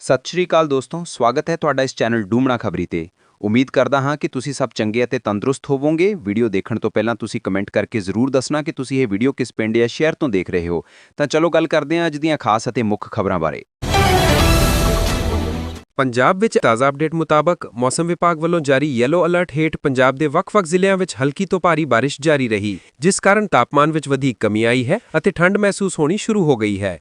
ਸਤਿ ਸ਼੍ਰੀ ਅਕਾਲ ਦੋਸਤੋ, ਸਵਾਗਤ ਹੈ ਤੁਹਾਡਾ ਇਸ ਚੈਨਲ ਡੂਮਣਾ ਖਬਰੀ ਤੇ। ਉਮੀਦ ਕਰਦਾ ਹਾਂ ਕਿ ਤੁਸੀਂ ਸਭ ਚੰਗੇ ਅਤੇ ਤੰਦਰੁਸਤ ਹੋਵੋਗੇ। ਵੀਡੀਓ ਦੇਖਣ ਤੋਂ ਪਹਿਲਾਂ ਤੁਸੀਂ ਕਮੈਂਟ ਕਰਕੇ ਜ਼ਰੂਰ ਦੱਸਣਾ ਕਿ ਤੁਸੀਂ ਇਹ ਵੀਡੀਓ ਕਿਸ ਪਿੰਡ ਜਾਂ ਸ਼ਹਿਰ ਤੋਂ ਦੇਖ ਰਹੇ ਹੋ। ਤਾਂ ਚਲੋ ਗੱਲ ਕਰਦੇ ਹਾਂ ਅੱਜ ਦੀਆਂ ਖਾਸ ਅਤੇ ਮੁੱਖ ਖਬਰਾਂ ਬਾਰੇ। ਪੰਜਾਬ ਵਿੱਚ ਤਾਜ਼ਾ ਅਪਡੇਟ ਮੁਤਾਬਕ ਮੌਸਮ ਵਿਭਾਗ ਵੱਲੋਂ ਜਾਰੀ ਯੈਲੋ ਅਲਰਟ ਹੇਠ ਪੰਜਾਬ ਦੇ ਵੱਖ-ਵੱਖ ਜ਼ਿਲ੍ਹਿਆਂ ਵਿੱਚ ਹਲਕੀ ਤੋਂ ਭਾਰੀ ਬਾਰਿਸ਼ ਜਾਰੀ ਰਹੀ, ਜਿਸ ਕਾਰਨ ਤਾਪਮਾਨ ਵਿੱਚ ਵਧੇਰੀ ਕਮੀ ਆਈ ਹੈ ਅਤੇ ਠੰਡ ਮਹਿਸੂਸ ਹੋਣੀ ਸ਼ੁਰੂ ਹੋ ਗਈ ਹੈ।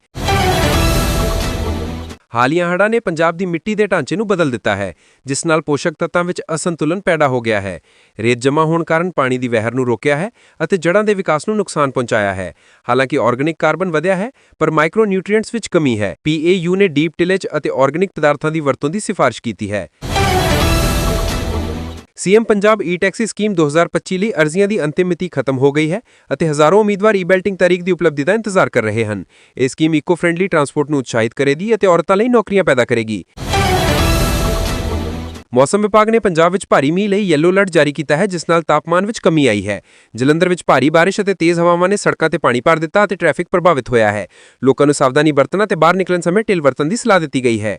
ਹਾਲੀਆ ਹੜ੍ਹਾਂ ਨੇ ਪੰਜਾਬ ਦੀ ਮਿੱਟੀ ਦੇ ਢਾਂਚੇ ਨੂੰ ਬਦਲ ਦਿੱਤਾ ਹੈ, ਜਿਸ ਨਾਲ ਪੋਸ਼ਕ ਤੱਤਾਂ ਵਿੱਚ ਅਸੰਤੁਲਨ ਪੈਦਾ ਹੋ ਗਿਆ ਹੈ। ਰੇਤ ਜਮ੍ਹਾਂ ਹੋਣ ਕਾਰਨ ਪਾਣੀ ਦੀ ਵਹਿਰ ਨੂੰ ਰੋਕਿਆ ਹੈ ਅਤੇ ਜੜ੍ਹਾਂ ਦੇ ਵਿਕਾਸ ਨੂੰ ਨੁਕਸਾਨ ਪਹੁੰਚਾਇਆ ਹੈ। ਹਾਲਾਂਕਿ ਆਰਗੈਨਿਕ ਕਾਰਬਨ ਵਧਿਆ ਹੈ, ਪਰ ਮਾਈਕਰੋ ਨਿਊਟ੍ਰੀਐਂਟਸ ਵਿੱਚ ਕਮੀ ਹੈ। ਪੀਏਯੂ ਨੇ ਡੀਪ ਟਿਲੇਜ ਅਤੇ ਆਰਗੈਨਿਕ ਪਦਾਰਥਾਂ ਦੀ ਵਰਤੋਂ ਦੀ ਸਿਫਾਰਿਸ਼ ਕੀਤੀ ਹੈ। CM Punjab E taxi scheme 2025 ਲਈ ਅਰਜ਼ੀਆਂ ਦੀ ਅੰਤਿਮ ਮਿਤੀ ਖਤਮ ਹੋ ਗਈ ਹੈ ਅਤੇ ਹਜ਼ਾਰੋਂ ਉਮੀਦਵਾਰ ਈ ਬੈਲਟਿੰਗ ਤਾਰੀਖ ਦੀ ਉਪਲਬਧੀ ਦਾ ਇੰਤਜ਼ਾਰ ਕਰ ਰਹੇ ਹਨ। ਇਹ ਸਕੀਮ ਇਕੋ ਫ੍ਰੈਂਡਲੀ ਟਰਾਂਸਪੋਰਟ ਨੂੰ ਉਤਸ਼ਾਹਿਤ ਕਰੇਗੀ ਅਤੇ ਔਰਤਾਂ ਲਈ ਨੌਕਰੀਆਂ ਪੈਦਾ ਕਰੇਗੀ। ਮੌਸਮ ਵਿਭਾਗ ਨੇ ਪੰਜਾਬ ਵਿੱਚ ਭਾਰੀ ਮੀਂਹ ਲਈ ਯੈਲੋ ਅਲਰਟ ਜਾਰੀ ਕੀਤਾ ਹੈ, ਜਿਸ ਨਾਲ ਤਾਪਮਾਨ ਵਿੱਚ ਕਮੀ ਆਈ ਹੈ। ਜਲੰਧਰ ਵਿੱਚ ਭਾਰੀ ਬਾਰਿਸ਼ ਅਤੇ ਤੇਜ਼ ਹਵਾਵਾਂ ਨੇ ਸੜਕਾਂ ਤੇ ਪਾਣੀ ਭਰ ਦਿੱਤਾ ਅਤੇ ਟ੍ਰੈਫਿਕ ਪ੍ਰਭਾਵਿਤ ਹੋਇਆ ਹੈ। ਲੋਕਾਂ ਨੂੰ ਸਾਵਧਾਨੀ ਵਰਤਣ ਅਤੇ ਬਾਹਰ ਨਿਕਲਣ ਸਮੇਂ ਢਿੱਲ ਵਰਤਣ ਦੀ ਸਲਾਹ ਦਿੱਤੀ ਗਈ ਹੈ।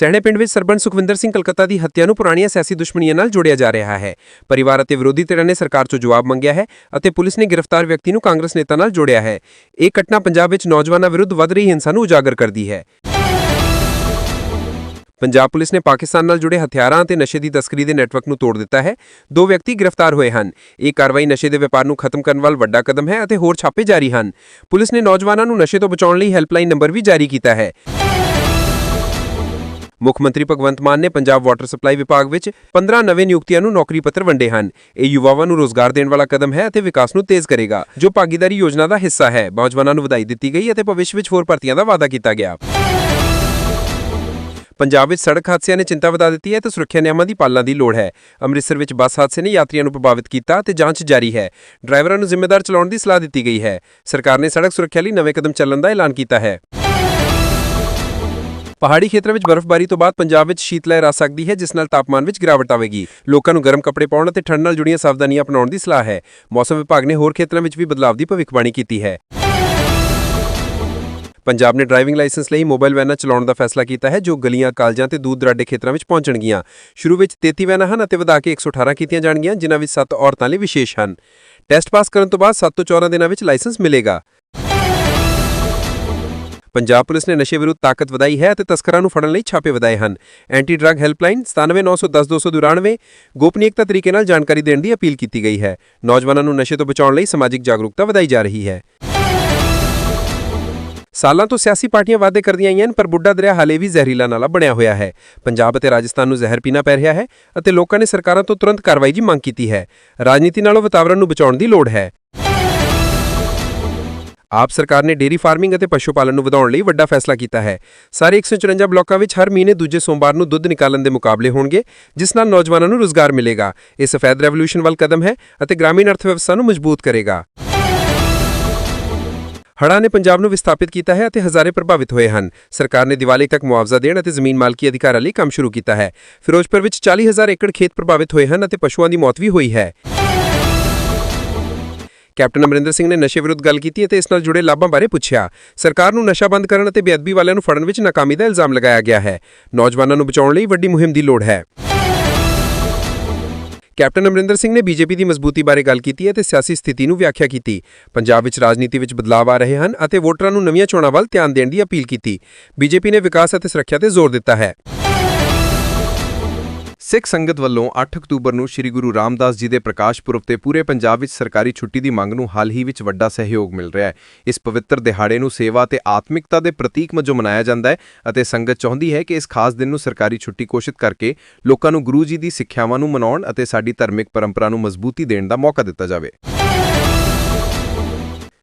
ਸਹਿਣੇ ਪਿੰਡ ਵਿੱਚ ਸਰਪੰਚ ਸੁਖਵਿੰਦਰ ਸਿੰਘ ਕਲਕੱਤਾ ਦੀ ਹੱਤਿਆ ਨੂੰ ਪੁਰਾਣੀਆਂ ਸਿਆਸੀ ਦੁਸ਼ਮਣੀਆਂ ਨਾਲ ਜੋੜਿਆ ਜਾ ਰਿਹਾ ਹੈ। ਪਰਿਵਾਰ ਅਤੇ ਵਿਰੋਧੀ ਧਿਰਾਂ ਨੇ ਸਰਕਾਰ ਤੋਂ ਜਵਾਬ ਮੰਗਿਆ ਹੈ ਅਤੇ ਪੁਲਿਸ ਨੇ ਗ੍ਰਿਫਤਾਰ ਵਿਅਕਤੀ ਨੂੰ ਕਾਂਗਰਸ ਨੇਤਾ ਨਾਲ ਜੋੜਿਆ ਹੈ। ਇਹ ਘਟਨਾ ਪੰਜਾਬ ਵਿੱਚ ਨੌਜਵਾਨਾਂ ਵਿਰੁੱਧ ਵੱਧ ਰਹੀ ਹਿੰਸਾ ਨੂੰ ਉਜਾਗਰ ਕਰਦੀ ਹੈ। ਪੰਜਾਬ ਪੁਲਿਸ ਨੇ ਪਾਕਿਸਤਾਨ ਨਾਲ ਜੁੜੇ ਹਥਿਆਰਾਂ ਅਤੇ ਨਸ਼ੇ ਦੀ ਤਸਕਰੀ ਦੇ ਨੈਟਵਰਕ ਨੂੰ ਤੋੜ ਦਿੱਤਾ ਹੈ। ਦੋ ਵਿਅਕਤੀ ਗ੍ਰਿਫਤਾਰ ਹੋਏ ਹਨ। ਇਹ ਕਾਰਵਾਈ ਨਸ਼ੇ ਦੇ ਵਪਾਰ ਨੂੰ ਖਤਮ ਕਰਨ ਵੱਲ ਵੱਡਾ ਕਦਮ ਹੈ ਅਤੇ ਹੋਰ ਛਾਪੇ ਜਾਰੀ ਹਨ। ਪੁਲਿਸ ਨੇ ਨੌਜਵਾਨਾਂ ਨੂੰ ਨਸ਼ੇ ਤੋਂ ਬਚਾਉਣ ਲਈ ਹੈਲਪਲਾਈਨ ਨੰਬਰ ਵੀ ਜਾਰੀ ਕੀਤਾ ਹੈ। ਮੁੱਖ ਮੰਤਰੀ ਭਗਵੰਤ ਮਾਨ ਨੇ ਪੰਜਾਬ ਵਾਟਰ ਸਪਲਾਈ ਵਿਭਾਗ ਵਿੱਚ 15 ਨਵੇਂ ਨਿਯੁਕਤੀਆਂ ਨੂੰ ਨੌਕਰੀ ਪੱਤਰ ਵੰਡੇ ਹਨ। ਇਹ ਯੁਵਾਵਾਂ ਨੂੰ ਰੋਜ਼ਗਾਰ ਦੇਣ ਵਾਲਾ ਕਦਮ ਹੈ ਅਤੇ ਵਿਕਾਸ ਨੂੰ ਤੇਜ਼ ਕਰੇਗਾ, ਜੋ ਭਾਗੀਦਾਰੀ ਯੋਜਨਾ ਦਾ ਹਿੱਸਾ ਹੈ। ਨੌਜਵਾਨਾਂ ਨੂੰ ਵਧਾਈ ਦਿੱਤੀ ਗਈ ਅਤੇ ਭਵਿੱਖ ਵਿੱਚ ਹੋਰ ਭਰਤੀਆਂ ਦਾ ਵਾਅਦਾ ਕੀਤਾ ਗਿਆ। ਪੰਜਾਬ ਵਿੱਚ ਸੜਕ ਹਾਦਸਿਆਂ ਨੇ ਚਿੰਤਾ ਵਧਾ ਦਿੱਤੀ ਹੈ ਤੇ ਸੁਰੱਖਿਆ ਨਿਯਮਾਂ ਦੀ ਪਾਲਣਾ ਦੀ ਲੋੜ ਹੈ। ਅੰਮ੍ਰਿਤਸਰ ਵਿੱਚ ਬੱਸ ਹਾਦਸੇ ਨੇ ਯਾਤਰੀਆਂ ਨੂੰ ਪ੍ਰਭਾਵਿਤ ਕੀਤਾ ਤੇ ਜਾਂਚ ਜਾਰੀ ਹੈ। ਡਰਾਈਵਰਾਂ ਨੂੰ ਜ਼ਿੰਮੇਵਾਰ ਚਲਾਉਣ ਦੀ ਸਲਾਹ ਦਿੱਤੀ ਗਈ ਹੈ। ਸਰਕਾਰ ਨੇ ਸੜਕ ਸੁਰੱਖਿਆ ਲਈ ਨਵੇਂ ਕਦਮ ਚੱਲਣ ਦਾ ਐਲਾਨ ਕੀਤਾ ਹੈ। ਪਹਾੜੀ ਖੇਤਰਾਂ ਵਿੱਚ ਬਰਫ਼ਬਾਰੀ ਤੋਂ ਬਾਅਦ ਪੰਜਾਬ ਵਿੱਚ ਸ਼ੀਤ ਲਹਿਰ ਆ ਸਕਦੀ ਹੈ, ਜਿਸ ਨਾਲ ਤਾਪਮਾਨ ਵਿੱਚ ਗਿਰਾਵਟ ਆਵੇਗੀ। ਲੋਕਾਂ ਨੂੰ ਗਰਮ ਕੱਪੜੇ ਪਾਉਣ ਅਤੇ ਠੰਡ ਨਾਲ ਜੁੜੀਆਂ ਸਾਵਧਾਨੀਆਂ ਅਪਣਾਉਣ ਦੀ ਸਲਾਹ ਹੈ। ਮੌਸਮ ਵਿਭਾਗ ਨੇ ਹੋਰ ਖੇਤਰਾਂ ਵਿੱਚ ਵੀ ਬਦਲਾਅ ਦੀ ਭਵਿੱਖਬਾਣੀ ਕੀਤੀ ਹੈ। ਪੰਜਾਬ ਨੇ ਡਰਾਈਵਿੰਗ ਲਾਇਸੈਂਸ ਲਈ ਮੋਬਾਈਲ ਵੈਨਾਂ ਚਲਾਉਣ ਦਾ ਫੈਸਲਾ ਕੀਤਾ ਹੈ, ਜੋ ਗਲੀਆਂ, ਕਾਲਜਾਂ ਤੇ ਦੂਰ ਦਰਾਡੇ ਖੇਤਰਾਂ ਵਿੱਚ ਪਹੁੰਚਣਗੀਆਂ। ਸ਼ੁਰੂ ਵਿੱਚ 33 ਵੈਨਾਂ ਹਨ ਅਤੇ ਵਧਾ ਕੇ 118 ਕੀਤੀਆਂ ਜਾਣਗੀਆਂ, ਜਿਨ੍ਹਾਂ ਵਿੱਚ 7 ਔਰਤਾਂ ਲਈ ਵਿਸ਼ੇਸ਼ ਹਨ। ਟੈਸਟ ਪਾਸ ਕਰਨ ਤੋਂ ਬਾਅਦ 7 ਤੋਂ 14 ਦਿਨਾਂ ਵਿੱਚ ਲਾਇਸੈਂਸ ਮਿਲੇਗਾ। ਪੰਜਾਬ ਪੁਲਿਸ ਨੇ ਨਸ਼ੇ ਵਿਰੁੱਧ ਤਾਕਤ ਵਧਾਈ ਹੈ ਅਤੇ ਤਸਕਰਾਂ ਨੂੰ ਫੜਨ ਲਈ ਛਾਪੇ ਵਧਾਏ ਹਨ। ਐਂਟੀ ਡਰੱਗ ਹੈਲਪਲਾਈਨ 9791020292 ਗੋਪਨੀਯਤਾ ਤਰੀਕੇ ਨਾਲ ਜਾਣਕਾਰੀ ਦੇਣ ਦੀ ਅਪੀਲ ਕੀਤੀ ਗਈ ਹੈ। ਨੌਜਵਾਨਾਂ ਨੂੰ ਨਸ਼ੇ ਤੋਂ ਬਚਾਉਣ ਲਈ ਸਮਾਜਿਕ ਜਾਗਰੂਕਤਾ ਵਧਾਈ ਜਾ ਰਹੀ ਹੈ। ਸਾਲਾਂ ਤੋਂ ਸਿਆਸੀ ਪਾਰਟੀਆਂ ਵਾਅਦੇ ਕਰਦੀਆਂ ਆਈਆਂ ਹਨ, ਪਰ ਬੁੱਢਾ ਦਰਿਆ ਹਾਲੇ ਵੀ ਜ਼ਹਿਰੀਲਾ ਨਾਲਾ ਬਣਿਆ ਹੋਇਆ ਹੈ। ਪੰਜਾਬ ਅਤੇ ਰਾਜਸਥਾਨ ਨੂੰ ਜ਼ਹਿਰ ਪੀਣਾ ਪੈ ਰਿਹਾ ਹੈ ਅਤੇ ਲੋਕਾਂ ਨੇ ਸਰਕਾਰਾਂ ਤੋਂ ਤੁਰੰਤ ਕਾਰਵਾਈ ਦੀ ਮੰਗ ਕੀਤੀ ਹੈ। ਰਾਜਨੀਤੀ ਨਾਲੋਂ ਵਾਤਾਵਰਣ ਨੂੰ ਬਚਾਉਣ ਦੀ ਲੋੜ ਹੈ। ਆਪ ਸਰਕਾਰ ਨੇ ਡੇਰੀ ਫਾਰਮਿੰਗ ਅਤੇ ਪਸ਼ੂ ਪਾਲਣ ਨੂੰ ਵਧਾਉਣ ਲਈ ਵੱਡਾ ਫੈਸਲਾ ਕੀਤਾ ਹੈ। ਸਾਰੇ 154 ਬਲਾਕਾਂ ਵਿੱਚ ਹਰ ਮਹੀਨੇ ਦੂਜੇ ਸੋਮਵਾਰ ਨੂੰ ਦੁੱਧ ਨਿਕਾਲਣ ਦੇ ਮੁਕਾਬਲੇ ਹੋਣਗੇ, ਜਿਸ ਨਾਲ ਨੌਜਵਾਨਾਂ ਨੂੰ ਰੋਜ਼ਗਾਰ ਮਿਲੇਗਾ। ਇਹ ਸਫੈਦ ਰੈਵੋਲੂਸ਼ਨ ਵੱਲ ਕਦਮ ਹੈ ਅਤੇ ਗ੍ਰਾਮੀਣ ਅਰਥਵਿਵਸਥਾ ਨੂੰ ਮਜ਼ਬੂਤ ਕਰੇਗਾ। ਹੜ੍ਹਾਂ ਨੇ ਪੰਜਾਬ ਨੂੰ ਵਿਸਥਾਪਿਤ ਕੀਤਾ ਹੈ ਅਤੇ ਹਜ਼ਾਰੇ ਪ੍ਰਭਾਵਿਤ ਹੋਏ ਹਨ। ਸਰਕਾਰ ਨੇ ਦੀਵਾਲੀ ਤੱਕ ਮੁਆਵਜ਼ਾ ਦੇਣ ਅਤੇ ਜ਼ਮੀਨ ਮਾਲਕੀ ਅਧਿਕਾਰਾਂ ਲਈ ਕੰਮ ਸ਼ੁਰੂ ਕੀਤਾ ਹੈ। ਫਿਰੋਜ਼ਪੁਰ ਵਿੱਚ 40000 ਏਕੜ ਖੇਤ ਪ੍ਰਭਾਵਿਤ ਹੋਏ ਹਨ ਅਤੇ ਪਸ਼ੂਆਂ ਦੀ ਮੌਤ ਵੀ ਹੋਈ ਹੈ। ਕੈਪਟਨ ਅਮਰਿੰਦਰ ਸਿੰਘ ਨੇ ਨਸ਼ੇ ਵਿਰੁੱਧ ਗੱਲ ਕੀਤੀ ਅਤੇ ਇਸ ਨਾਲ ਜੁੜੇ ਲਾਭਾਂ ਬਾਰੇ ਪੁੱਛਿਆ। ਸਰਕਾਰ ਨੂੰ ਨਸ਼ਾ ਬੰਦ ਕਰਨ ਅਤੇ ਬੇਅਦਬੀ ਵਾਲਿਆਂ ਨੂੰ ਫੜਨ ਵਿੱਚ ਨਾਕਾਮੀ ਦਾ ਇਲਜ਼ਾਮ ਲਗਾਇਆ ਗਿਆ ਹੈ। ਨੌਜਵਾਨਾਂ ਨੂੰ ਬਚਾਉਣ ਲਈ ਵੱਡੀ ਮੁਹਿੰਮ ਦੀ ਲੋੜ ਹੈ। ਕੈਪਟਨ ਅਮਰਿੰਦਰ ਸਿੰਘ ਨੇ ਬੀਜੇਪੀ ਦੀ ਮਜ਼ਬੂਤੀ ਬਾਰੇ ਗੱਲ ਕੀਤੀ ਹੈ ਤੇ ਸਿਆਸੀ ਸਥਿਤੀ ਨੂੰ ਵਿਆਖਿਆ ਕੀਤੀ। ਪੰਜਾਬ ਵਿੱਚ ਰਾਜਨੀਤੀ ਵਿੱਚ ਬਦਲਾਅ ਆ ਰਹੇ ਹਨ ਅਤੇ ਵੋਟਰਾਂ ਨੂੰ ਨਵੀਆਂ ਚੋਣਾਂ ਵੱਲ ਧਿਆਨ ਦੇਣ ਦੀ ਅਪੀਲ ਕੀਤੀ। ਬੀਜੇਪੀ ਨੇ ਵਿਕਾਸ ਅਤੇ ਸੁਰੱਖਿਆ ਤੇ ਜ਼ੋਰ ਦਿੱਤਾ ਹੈ। ਸਿੱਖ ਸੰਗਤ ਵੱਲੋਂ 8 ਅਕਤੂਬਰ ਨੂੰ ਸ੍ਰੀ ਗੁਰੂ ਰਾਮਦਾਸ ਜੀ ਦੇ ਪ੍ਰਕਾਸ਼ ਪੁਰਬ ਤੇ ਪੂਰੇ ਪੰਜਾਬ ਵਿੱਚ ਸਰਕਾਰੀ ਛੁੱਟੀ ਦੀ ਮੰਗ ਨੂੰ ਹਾਲ ਹੀ ਵਿੱਚ ਵੱਡਾ ਸਹਿਯੋਗ ਮਿਲ ਰਿਹਾ ਹੈ। ਇਸ ਪਵਿੱਤਰ ਦਿਹਾੜੇ ਨੂੰ ਸੇਵਾ ਤੇ ਆਤਮਿਕਤਾ ਦੇ ਪ੍ਰਤੀਕ ਵਜੋਂ ਮਨਾਇਆ ਜਾਂਦਾ ਹੈ ਅਤੇ ਸੰਗਤ ਚਾਹੁੰਦੀ ਹੈ ਕਿ ਇਸ ਖਾਸ ਦਿਨ ਨੂੰ ਸਰਕਾਰੀ ਛੁੱਟੀ ਘੋਸ਼ਿਤ ਕਰਕੇ ਲੋਕਾਂ ਨੂੰ ਗੁਰੂ ਜੀ ਦੀ ਸਿੱਖਿਆਵਾਂ ਨੂੰ ਮਨਾਉਣ ਅਤੇ ਸਾਡੀ ਧਾਰਮਿਕ ਪਰੰਪਰਾ ਨੂੰ ਮਜ਼ਬੂਤੀ ਦੇਣ ਦਾ ਮੌਕਾ ਦਿੱਤਾ ਜਾਵੇ।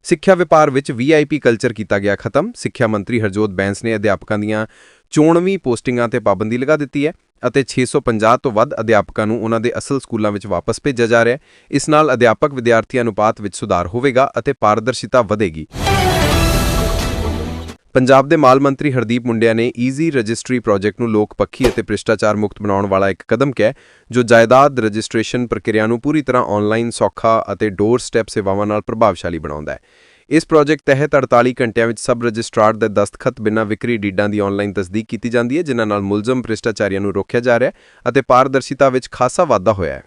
ਸਿੱਖਿਆ ਵਿਭਾਗ ਵਿੱਚ ਵੀਆਈਪੀ ਕਲਚਰ ਕੀਤਾ ਗਿਆ ਖਤਮ। ਸਿੱਖਿਆ ਮੰਤਰੀ ਹਰਜੋਤ ਬੈਂਸ ਨੇ ਅਧਿਆਪਕਾਂ ਦੀਆਂ ਚੋਣਵੀਂ ਪੋਸਟਿੰਗਾਂ ਤੇ ਪਾਬੰਦੀ ਲਗਾ ਦਿੱਤੀ ਹੈ। ਅਤੇ 650 ਤੋਂ ਵੱਧ ਅਧਿਆਪਕਾਂ ਨੂੰ ਉਹਨਾਂ ਦੇ ਅਸਲ ਸਕੂਲਾਂ ਵਿੱਚ ਵਾਪਸ ਭੇਜਿਆ ਜਾ ਰਿਹਾ ਹੈ। ਇਸ ਨਾਲ ਅਧਿਆਪਕ ਵਿਦਿਆਰਥੀ ਅਨੁਪਾਤ ਵਿੱਚ ਸੁਧਾਰ ਹੋਵੇਗਾ ਅਤੇ ਪਾਰਦਰਸ਼ਿਤਾ ਵਧੇਗੀ। ਪੰਜਾਬ ਦੇ ਮਾਲ ਮੰਤਰੀ ਹਰਦੀਪ ਮੁੰਡਿਆ ਨੇ ਈਜ਼ੀ ਰਜਿਸਟਰੀ ਪ੍ਰੋਜੈਕਟ ਨੂੰ ਲੋਕ ਪੱਖੀ ਅਤੇ ਭ੍ਰਿਸ਼ਟਾਚਾਰ ਮੁਕਤ ਬਣਾਉਣ ਵਾਲਾ ਇੱਕ ਕਦਮ ਕਿਹਾ ਜੋ ਜਾਇਦਾਦ ਰਜਿਸਟ੍ਰੇਸ਼ਨ ਪ੍ਰਕਿਰਿਆ ਨੂੰ ਪੂਰੀ ਤਰ੍ਹਾਂ ਆਨਲਾਈਨ ਸੌਖਾ ਅਤੇ ਡੋਰ ਸਟੈਪ ਸੇਵਾਵਾਂ ਨਾਲ ਪ੍ਰਭਾਵਸ਼ਾਲੀ ਬਣਾਉਂਦਾ ਹੈ। ਇਸ ਪ੍ਰੋਜੈਕਟ ਤਹਿਤ 48 ਘੰਟਿਆਂ ਵਿੱਚ ਸਬ ਰਜਿਸਟਰਾਰ ਦੇ ਦਸਤਖਤ ਬਿਨਾਂ ਵਿਕਰੀ ਡੀਡਾਂ ਦੀ ਆਨਲਾਈਨ ਤਸਦੀਕ ਕੀਤੀ ਜਾਂਦੀ ਹੈ, ਜਿਨ੍ਹਾਂ ਨਾਲ ਮੁਲਜ਼ਮ ਭ੍ਰਿਸ਼ਟਾਚਾਰੀਆਂ ਨੂੰ ਰੋਕਿਆ ਜਾ ਰਿਹਾ ਹੈ ਅਤੇ ਪਾਰਦਰਸ਼ਿਤਾ ਵਿੱਚ ਖਾਸਾ ਵਾਧਾ ਹੋਇਆ ਹੈ।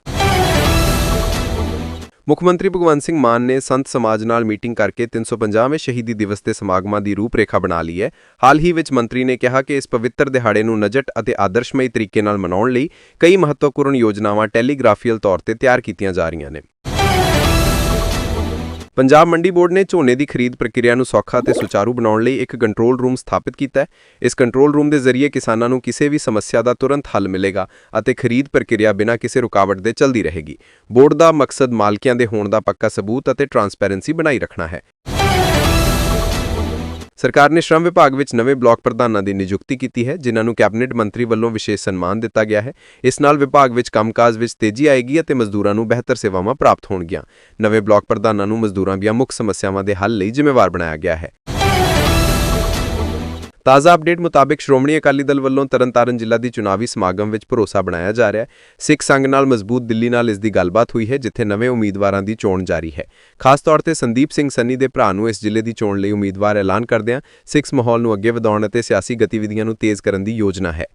ਮੁੱਖ ਮੰਤਰੀ ਭਗਵੰਤ ਸਿੰਘ ਮਾਨ ਨੇ ਸੰਤ ਸਮਾਜ ਨਾਲ ਮੀਟਿੰਗ ਕਰਕੇ 350ਵੇਂ ਸ਼ਹੀਦੀ ਦਿਵਸ ਦੇ ਸਮਾਗਮਾਂ ਦੀ ਰੂਪਰੇਖਾ ਬਣਾ ਲਈ ਹੈ। ਹਾਲ ਹੀ ਵਿੱਚ ਮੰਤਰੀ ਨੇ ਕਿਹਾ ਕਿ ਇਸ ਪਵਿੱਤਰ ਦਿਹਾੜੇ ਨੂੰ ਨਜਟ ਅਤੇ ਆਦਰਸ਼ਮਈ ਤਰੀਕੇ ਨਾਲ ਮਨਾਉਣ ਲਈ ਕਈ ਮਹੱਤਵਪੂਰਨ ਯੋਜਨਾਵਾਂ ਟੈਲੀਗ੍ਰਾਫੀਅਲ ਤੌਰ ਤੇ ਤਿਆਰ ਕੀਤੀਆਂ ਜਾ ਰਹੀਆਂ ਨੇ। ਪੰਜਾਬ ਮੰਡੀ ਬੋਰਡ ਨੇ ਝੋਨੇ ਦੀ ਖਰੀਦ ਪ੍ਰਕਿਰਿਆ ਨੂੰ ਸੌਖਾ ਤੇ ਸੁਚਾਰੂ ਬਣਾਉਣ ਲਈ ਇੱਕ ਕੰਟਰੋਲ ਰੂਮ ਸਥਾਪਿਤ ਕੀਤਾ ਹੈ। ਇਸ ਕੰਟਰੋਲ ਰੂਮ ਦੇ ਜ਼ਰੀਏ ਕਿਸਾਨਾਂ ਨੂੰ ਕਿਸੇ ਵੀ ਸਮੱਸਿਆ ਦਾ ਤੁਰੰਤ ਹੱਲ ਮਿਲੇਗਾ ਅਤੇ ਖਰੀਦ ਪ੍ਰਕਿਰਿਆ ਬਿਨਾਂ ਕਿਸੇ ਰੁਕਾਵਟ ਦੇ ਚੱਲਦੀ ਰਹੇਗੀ। ਬੋਰਡ ਦਾ ਮਕਸਦ ਮਾਲਕੀਆਂ ਦੇ ਹੋਣ ਦਾ ਪੱਕਾ ਸਬੂਤ ਅਤੇ ਟਰਾਂਸਪੈਰੈਂਸੀ ਬਣਾਈ ਰੱਖਣਾ ਹੈ। ਸਰਕਾਰ ਨੇ ਸ਼੍ਰਮ ਵਿਭਾਗ ਵਿੱਚ ਨਵੇਂ ਬਲਾਕ ਪ੍ਰਧਾਨਾਂ ਦੀ ਨਿਯੁਕਤੀ ਕੀਤੀ ਹੈ, ਜਿਨ੍ਹਾਂ ਨੂੰ ਕੈਬਨਿਟ ਮੰਤਰੀ ਵੱਲੋਂ ਵਿਸ਼ੇਸ਼ ਸਨਮਾਨ ਦਿੱਤਾ ਗਿਆ ਹੈ। ਇਸ ਨਾਲ ਵਿਭਾਗ ਵਿੱਚ ਕੰਮਕਾਜ ਵਿੱਚ ਤੇਜ਼ੀ ਆਏਗੀ ਅਤੇ ਮਜ਼ਦੂਰਾਂ ਨੂੰ ਬਿਹਤਰ ਸੇਵਾਵਾਂ ਪ੍ਰਾਪਤ ਹੋਣਗੀਆਂ। ਨਵੇਂ ਬਲਾਕ ਪ੍ਰਧਾਨਾਂ ਨੂੰ ਮਜ਼ਦੂਰਾਂ ਦੀਆਂ ਮੁੱਖ ਸਮੱਸਿਆਵਾਂ ਦੇ ਹੱਲ ਲਈ ਜ਼ਿੰਮੇਵਾਰ ਬਣਾਇਆ ਗਿਆ ਹੈ। ਤਾਜ਼ਾ ਅਪਡੇਟ ਮੁਤਾਬਕ ਸ਼੍ਰੋਮਣੀ ਅਕਾਲੀ ਦਲ ਵੱਲੋਂ ਤਰਨਤਾਰਨ ਜ਼ਿਲ੍ਹਾ ਦੀ ਚੁਣਾਵੀ ਸਮਾਗਮ ਵਿੱਚ ਭਰੋਸਾ ਬਣਾਇਆ ਜਾ ਰਿਹਾ ਹੈ। ਸਿੱਖ ਸੰਘ ਨਾਲ ਮਜ਼ਬੂਤ ਦਿੱਲੀ ਨਾਲ ਇਸ ਦੀ ਗੱਲਬਾਤ ਹੋਈ ਹੈ, ਜਿੱਥੇ ਨਵੇਂ ਉਮੀਦਵਾਰਾਂ ਦੀ ਚੋਣ ਜਾਰੀ ਹੈ। ਖਾਸ ਤੌਰ ਤੇ ਸੰਦੀਪ ਸਿੰਘ ਸੰਨੀ ਦੇ ਭਰਾ ਨੂੰ ਇਸ ਜ਼ਿਲ੍ਹੇ ਦੀ ਚੋਣ ਲਈ ਉਮੀਦਵਾਰ ਐਲਾਨ ਕਰਦਿਆਂ ਸਿੱਖ ਮਾਹੌਲ ਨੂੰ ਅੱਗੇ ਵਧਾਉਣ ਅਤੇ ਸਿਆਸੀ ਗਤੀਵਿਧੀਆਂ ਨੂੰ ਤੇਜ਼ ਕਰਨ ਦੀ ਯੋਜਨਾ ਹੈ।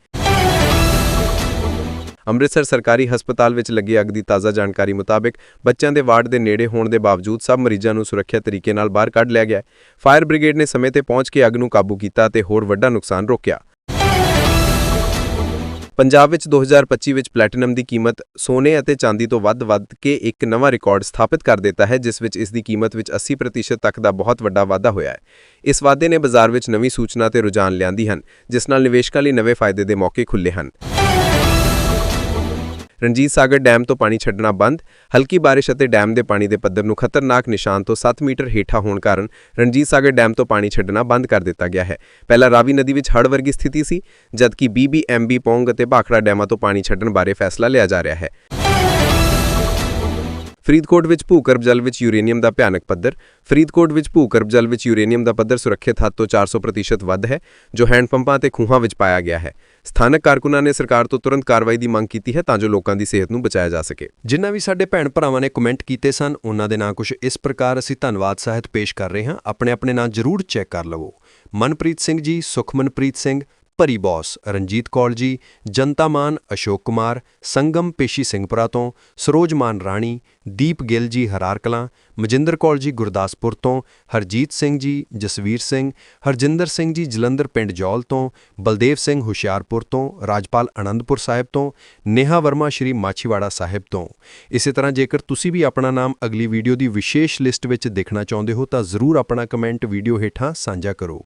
ਅੰਮ੍ਰਿਤਸਰ ਸਰਕਾਰੀ ਹਸਪਤਾਲ ਵਿੱਚ ਲੱਗੀ ਅੱਗ ਦੀ ਤਾਜ਼ਾ ਜਾਣਕਾਰੀ ਮੁਤਾਬਕ ਬੱਚਿਆਂ ਦੇ ਵਾਰਡ ਦੇ ਨੇੜੇ ਹੋਣ ਦੇ ਬਾਵਜੂਦ ਸਭ ਮਰੀਜ਼ਾਂ ਨੂੰ ਸੁਰੱਖਿਅਤ ਤਰੀਕੇ ਨਾਲ ਬਾਹਰ ਕੱਢ ਲਿਆ ਗਿਆ ਫਾਇਰ ਬ੍ਰਿਗੇਡ ਨੇ ਸਮੇਂ ਤੇ ਪਹੁੰਚ ਕੇ ਅੱਗ ਨੂੰ ਕਾਬੂ ਕੀਤਾ ਅਤੇ ਹੋਰ ਵੱਡਾ ਨੁਕਸਾਨ ਰੋਕਿਆ। ਪੰਜਾਬ ਵਿੱਚ 2025 ਵਿੱਚ ਪਲੈਟੀਨਮ ਦੀ ਕੀਮਤ ਸੋਨੇ ਅਤੇ ਚਾਂਦੀ ਤੋਂ ਵੱਧ ਵੱਧ ਕੇ ਇੱਕ ਨਵਾਂ ਰਿਕਾਰਡ ਸਥਾਪਿਤ ਕਰ ਦਿੱਤਾ ਹੈ, ਜਿਸ ਵਿੱਚ ਇਸ ਦੀ ਕੀਮਤ ਵਿੱਚ 80% ਤੱਕ ਦਾ ਬਹੁਤ ਵੱਡਾ ਵਾਧਾ ਹੋਇਆ ਹੈ। ਇਸ ਵਾਧੇ ਨੇ ਬਾਜ਼ਾਰ ਵਿੱਚ ਨਵੀਂ ਸੂਚਨਾ ਤੇ ਰੁਝਾਨ ਲਿਆਂਦੀ ਹਨ, ਜਿਸ ਨਾਲ ਨਿਵੇਸ਼ਕਾਂ ਲਈ ਨਵੇਂ ਫਾਇਦੇ ਦੇ ਮੌਕੇ ਖੁੱਲੇ ਹਨ। ਰਣਜੀਤ ਸਾਗਰ ਡੈਮ ਤੋਂ ਪਾਣੀ ਛੱਡਣਾ ਬੰਦ, ਹਲਕੀ ਬਾਰਿਸ਼ ਅਤੇ ਡੈਮ ਦੇ ਪਾਣੀ ਦੇ ਪੱਧਰ ਨੂੰ ਖਤਰਨਾਕ ਨਿਸ਼ਾਨ ਤੋਂ 7 ਮੀਟਰ ਹੇਠਾਂ ਹੋਣ ਕਾਰਨ ਰਣਜੀਤ ਸਾਗਰ ਡੈਮ ਤੋਂ ਪਾਣੀ ਛੱਡਣਾ ਬੰਦ ਕਰ ਦਿੱਤਾ ਗਿਆ ਹੈ। ਪਹਿਲਾਂ ਰਾਵੀ ਨਦੀ ਵਿੱਚ ਹੜ੍ਹ ਵਰਗੀ ਸਥਿਤੀ ਸੀ, ਜਦਕਿ ਬੀਬੀਐਮਬੀ ਪੌਂਗ ਅਤੇ ਭਾਖੜਾ ਡੈਮਾਂ ਤੋਂ ਪਾਣੀ ਛੱਡਣ ਬਾਰੇ ਫੈਸਲਾ ਲਿਆ ਜਾ ਰਿਹਾ ਹੈ। ਫਰੀਦਕੋਟ ਵਿੱਚ ਭੂਗਰਭ ਜਲ ਵਿੱਚ ਯੂਰੇਨੀਅਮ ਦਾ ਭਿਆਨਕ ਪੱਧਰ। ਫਰੀਦਕੋਟ ਵਿੱਚ ਭੂਗਰਭ ਜਲ ਵਿੱਚ ਯੂਰੇਨੀਅਮ ਦਾ ਪੱਧਰ ਸੁਰੱਖਿਅਤ ਹੱਦ ਤੋਂ 400% ਵੱਧ ਹੈ, ਜੋ ਹੈਂਡ ਪੰਪਾਂ ਤੇ ਖੂਹਾਂ ਵਿੱਚ ਪਾਇਆ ਗਿਆ ਹੈ। ਸਥਾਨਕ ਕਾਰਕੁਨਾਂ ਨੇ ਸਰਕਾਰ ਤੋਂ ਤੁਰੰਤ ਕਾਰਵਾਈ ਦੀ ਮੰਗ ਕੀਤੀ ਹੈ ਤਾਂ ਜੋ ਲੋਕਾਂ ਦੀ ਸਿਹਤ ਨੂੰ ਬਚਾਇਆ ਜਾ ਸਕੇ। ਜਿਨ੍ਹਾਂ ਵੀ ਸਾਡੇ ਭੈਣ ਭਰਾਵਾਂ ਨੇ ਕਮੈਂਟ ਕੀਤੇ ਸਨ, ਉਹਨਾਂ ਦੇ ਨਾਂ ਕੁਝ ਇਸ ਪ੍ਰਕਾਰ ਅਸੀਂ ਧੰਨਵਾਦ ਸਾਹਿਤ ਪੇਸ਼ ਕਰ ਰਹੇ ਹਾਂ। ਆਪਣੇ ਆਪਣੇ ਨਾਂ ਜ਼ਰੂਰ ਚੈੱਕ ਕਰ ਲਵੋ। ਮਨਪ੍ਰੀਤ ਸਿੰਘ ਜੀ, ਸੁਖਮਨਪ੍ਰੀਤ ਸਿੰਘ ਭਰੀ ਬੌਸ ਰਣਜੀਤ ਕੌਰ ਜੀ, ਜਨਤਾ ਮਾਨ ਅਸ਼ੋਕ ਕੁਮਾਰ, ਸੰਗਮ ਪੇਸ਼ੀ ਸਿੰਘਪੁਰਾ ਤੋਂ ਸਰੋਜਮਾਨ ਰਾਣੀ, ਦੀਪ ਗਿੱਲ ਜੀ ਹਰਾਰਕਲਾਂ, ਮਜਿੰਦਰ ਕੌਰ ਜੀ ਗੁਰਦਾਸਪੁਰ ਤੋਂ ਹਰਜੀਤ ਸਿੰਘ ਜੀ, ਜਸਵੀਰ ਸਿੰਘ, ਹਰਜਿੰਦਰ ਸਿੰਘ ਜੀ ਜਲੰਧਰ ਪਿੰਡ ਜੌਲ ਤੋਂ ਬਲਦੇਵ ਸਿੰਘ ਹੁਸ਼ਿਆਰਪੁਰ ਤੋਂ ਰਾਜਪਾਲ ਅਨੰਦਪੁਰ ਸਾਹਿਬ ਤੋਂ, ਨੇਹਾ ਵਰਮਾ ਸ਼੍ਰੀ ਮਾਛੀਵਾੜਾ ਸਾਹਿਬ ਤੋਂ। ਇਸੇ ਤਰ੍ਹਾਂ ਜੇਕਰ ਤੁਸੀਂ ਵੀ ਆਪਣਾ ਨਾਮ ਅਗਲੀ ਵੀਡੀਓ ਦੀ ਵਿਸ਼ੇਸ਼ ਲਿਸਟ ਵਿੱਚ ਦੇਖਣਾ ਚਾਹੁੰਦੇ ਹੋ ਤਾਂ ਜ਼ਰੂਰ ਆਪਣਾ ਕਮੈਂਟ ਵੀਡੀਓ ਹੇਠਾਂ ਸਾਂਝਾ ਕਰੋ।